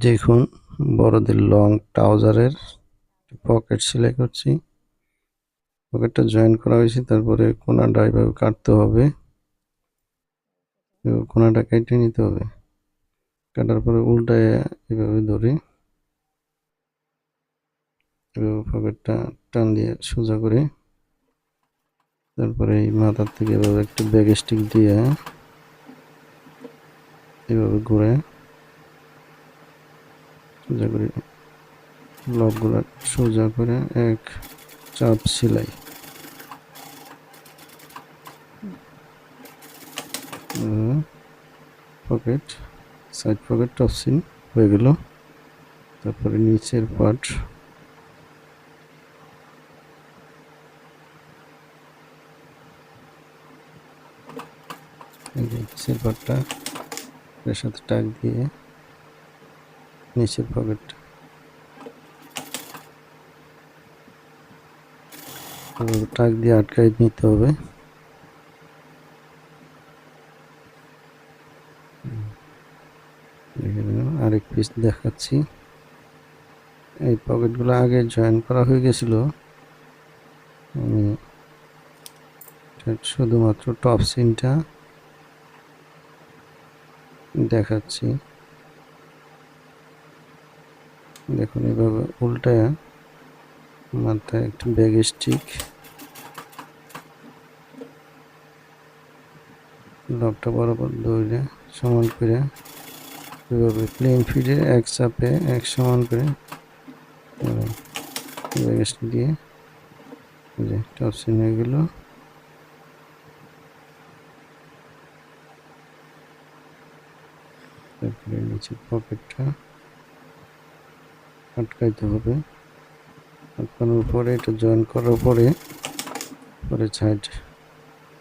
দেখুন, বড়দের long ট্রাউজারের pocket সেলাই করছি। পকেটটা জয়েন করা হয়েছে, তারপরে কোনাটা এভাবে কাটতে হবে। কোনাটা কেটে নিতে হবে। কাটার পরে উল্টায় এভাবে ধরে এভাবে পকেটটা টান দিয়ে সোজা করে তারপরে এই মাথার থেকে এভাবে একটু ব্যাগ স্টিক দিয়ে এভাবে ঘুরে সোজা করে লকগুলো সোজা করে এক চাপ সেলাই। পকেট সাইড পকেট টপসিন হয়ে গেল। তারপরে নিচের পার্ট নিচের পার্টটা এর সাথে টাক দিয়ে নিচের পকেটটা। টাক দিয়ে আটকাই নিতে হবে। আরেক পিস দেখাচ্ছি। এই পকেটগুলো আগে জয়েন করা হয়ে গেছিল। শুধুমাত্র টপ সিনটা দেখাচ্ছি। দেখুন, এভাবে উল্টায় মাথায় একটু ব্যাগ স্টিক লকটা বরাবর দৌড়ে সমান করে, এভাবে প্লেন ফিডে এক চাপে এক সমান করে ব্যাগ স্টিক দিয়ে এই যে টপসিন হয়ে গেল। তারপরে নিচের পকেটটা আটকাইতে হবে। আটকানোর পরে এটা জয়েন করার পরে পরে সাইড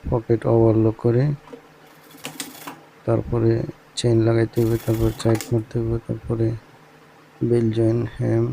পকেট ওভারলক করে, তারপরে চেন লাগাইতে হবে, তারপর সাইড মারতে হবে, তারপরে বেল জয়েন হ্যাম